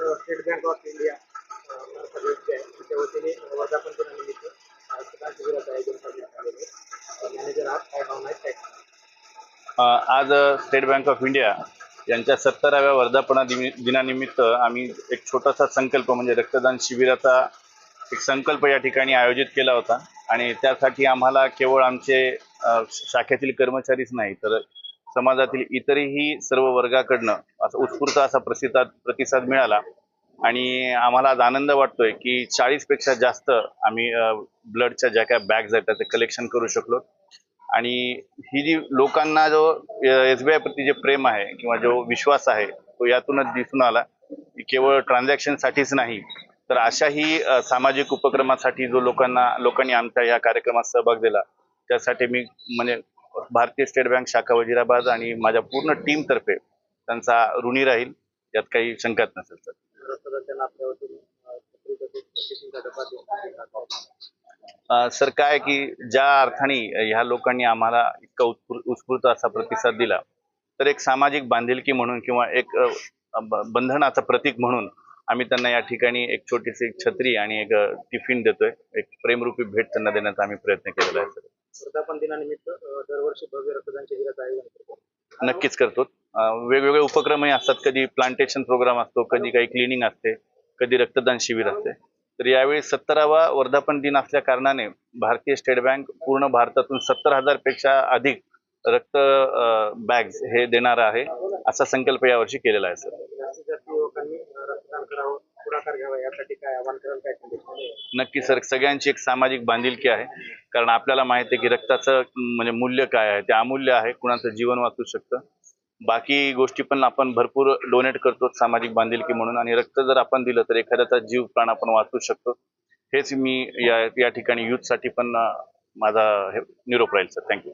State Bank of India अ, आहे तिच्या वतीने वर्धापन दिनानिमित्त रक्तदान शिबिराचं आयोजन करण्यात आलेलं मॅनेजर आज काय भावना आहेत काय आज स्टेट बँक ऑफ इंडिया यांच्या सत्तराव्या वर्धापना दिनानिमित्त आम्ही एक छोटासा संकल्प म्हणजे रक्तदान शिबिराचा एक संकल्प या ठिकाणी आयोजित केला होता. आणि त्यासाठी आम्हाला केवळ आमचे शाखेतील कर्मचारीच नाही तर समाजातील इतरही सर्व वर्गाकडनं असा उत्स्फूर्त असा प्रतिसाद प्रतिसाद मिळाला. आणि आम्हाला आज आनंद वाटतोय की चाळीसपेक्षा जास्त आम्ही ब्लडच्या ज्या काय बॅग्स आहेत त्याचं कलेक्शन करू शकलो. आणि ही जी लोकांना जो एस बी आयप्रती जे प्रेम आहे किंवा जो विश्वास आहे तो यातूनच दिसून आला की केवळ ट्रान्झॅक्शनसाठीच नाही तर अशाही सामाजिक उपक्रमासाठी जो लोकांना लोकांनी आमच्या या कार्यक्रमात सहभाग दिला त्यासाठी मी म्हणजे भारतीय स्टेट बँक शाखा वजिराबाद आणि माझ्या पूर्ण टीमतर्फे त्यांचा ऋणी राहील यात काही शंकाच नसेल सर. सर काय की ज्या अर्थाने ह्या लोकांनी आम्हाला इतका उत्स्फूर्त असा प्रतिसाद दिला तर एक सामाजिक बांधिलकी म्हणून किंवा एक बंधनाचं प्रतीक म्हणून आम्ही त्यांना या ठिकाणी एक छोटीशी छत्री आणि एक टिफिन देतोय. एक प्रेमरूपी भेट त्यांना देण्याचा आम्ही प्रयत्न केलेला आहे सर. वर्धापन दिनानिमित्त दरवर्षी भव्य रक्तदान शिबिराचं आयोजन करतो. नक्कीच करतो. वेगवेगळे उपक्रमही असतात. कधी प्लांटेशन प्रोग्राम असतो कधी काही क्लिनिंग असते कधी रक्तदान शिबिर असते. तर यावेळी सत्तरावा वर्धापन दिन असल्या कारणाने भारतीय स्टेट बँक पूर्ण भारतातून सत्तर हजारपेक्षा अधिक रक्त बॅग्स हे देणार आहे असा संकल्प यावर्षी केलेला आहे सर. पुढाकार घ्यावा यासाठी काय कराल काय नक्की सर सगळ्यांची एक सामाजिक बांधिलकी आहे. कारण आपल्याला माहिती आहे की रक्ताचं म्हणजे मूल्य काय आहे ते अमूल्य आहे कुणाचं जीवन वाचू शकतं. बाकी गोष्टी पण आपण भरपूर डोनेट करतो सामाजिक बांधिलकी म्हणून. आणि रक्त जर आपण दिलं तर एखाद्याचा जीव प्राण आपण वाचू शकतो. हेच मी या या ठिकाणी युथसाठी पण माझा हे निरोप राहील सर. थँक्यू